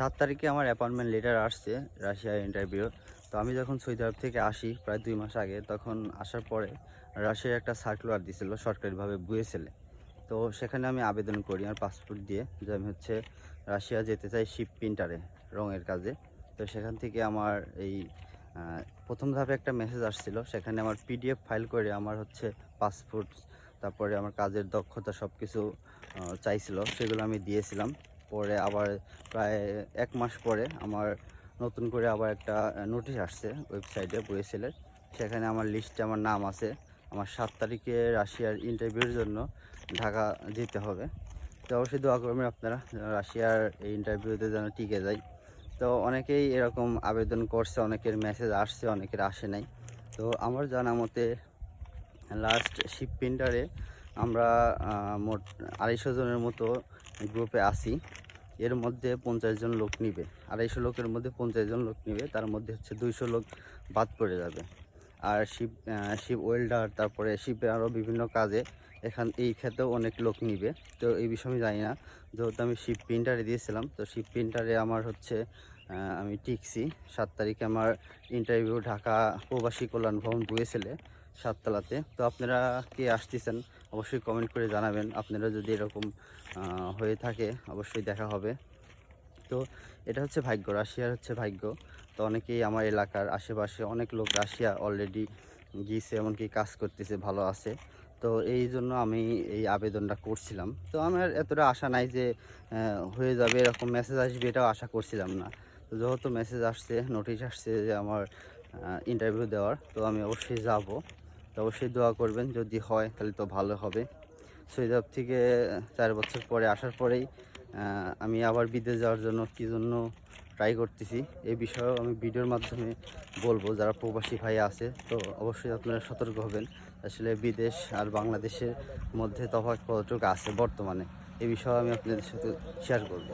সাত তারিখে আমার অ্যাপয়েন্টমেন্ট লেটার আসছে রাশিয়ার ইন্টারভিউ তো আমি যখন সৌদি আরব থেকে আসি প্রায় দুই মাস আগে, তখন আসার পরে রাশিয়ার একটা সার্কুলার দিছিল সরকারিভাবে বুয়েছেলে তো সেখানে আমি আবেদন করি আমার পাসপোর্ট দিয়ে যে আমি হচ্ছে রাশিয়া যেতে চাই শিপ প্রিন্টারে রঙের কাজে। তো সেখান থেকে আমার এই প্রথম ধাপে একটা মেসেজ আসছিল। সেখানে আমার পিডিএফ ফাইল করে আমার হচ্ছে পাসপোর্ট তারপরে আমার কাজের দক্ষতা সব কিছু চাইছিল। সেগুলো আমি দিয়েছিলাম। পরে আবার প্রায় এক মাস পরে আমার নতুন করে আবার একটা নোটিশ আসছে ওয়েবসাইটে বুয়েসেলের সেখানে আমার লিস্টে আমার নাম আছে। আমার সাত তারিখে রাশিয়ার ইন্টারভিউর জন্য ঢাকা যেতে হবে। তো অবশ্যই দোয়া করবেন আপনারা রাশিয়ার এই ইন্টারভিউতে যেন টিকে যাই তো অনেকেই এরকম আবেদন করছে, অনেকের মেসেজ আসছে, অনেকের আসে নাই। তো আমার জানা মতে লাস্ট শিপ প্রিন্টারে আমরা মোট আড়াইশো জনের মতো গ্রুপে আছি। এর মধ্যে পঞ্চাশ জন লোক নিবে। আড়াইশো লোকের মধ্যে পঞ্চাশ জন লোক নিবে তার মধ্যে হচ্ছে দুইশো লোক বাদ পড়ে যাবে। আর আহ, শিপ ওয়েল্ডার তারপরে শিপে আরও বিভিন্ন কাজে এখান এই ক্ষেত্রেও অনেক লোক নিবে। তো এই বিষয়ে আমি জানি না। যেহেতু আমি শিপ প্রিন্টারে দিয়েছিলাম তো শিপ প্রিন্টারে আমার হচ্ছে আমি টিকছি। সাত তারিখে আমার ইন্টারভিউ ঢাকা প্রবাসী কল্যাণ ভবন বুয়েছিলে সাততলাতে। তো আপনারা কে আসতেছেন, অবশ্যই কমেন্ট করে জানাবেন। আপনারা যদি এরকম হয়ে থাকে, অবশ্যই দেখা হবে। তো এটা হচ্ছে ভাগ্য, রাশিয়ার হচ্ছে ভাগ্য। তো অনেকেই আমার এলাকার আশেপাশে অনেক লোক রাশিয়া অলরেডি গিয়েছে, এমনকি কাজ করতেছে, ভালো আছে। তো এই জন্য আমি এই আবেদনটা করছিলাম। তো আমার এতটা আশা নাই যে হয়ে যাবে, এরকম মেসেজ আসবে এটাও আশা করছিলাম না। যেহেতু মেসেজ আসছে নোটিশ আসছে যে আমার ইন্টারভিউ দেওয়ার, তো আমি অবশ্যই যাব। তো অবশ্যই দোয়া করবেন, যদি হয় তাহলে তো ভালো হবে। সৌদি থেকে চার বছর পরে আসার পরেই আমি আবার বিদেশ যাওয়ার জন্য কী জন্য ট্রাই করতেছি, এই বিষয়েও আমি ভিডিওর মাধ্যমে বলব। যারা প্রবাসী ভাই আছে, তো অবশ্যই আপনারা সতর্ক হবেন। আসলে বিদেশ আর বাংলাদেশের মধ্যে তফাৎ কতটুকু আছে বর্তমানে, এই বিষয়ে আমি আপনাদের সাথে শেয়ার করব।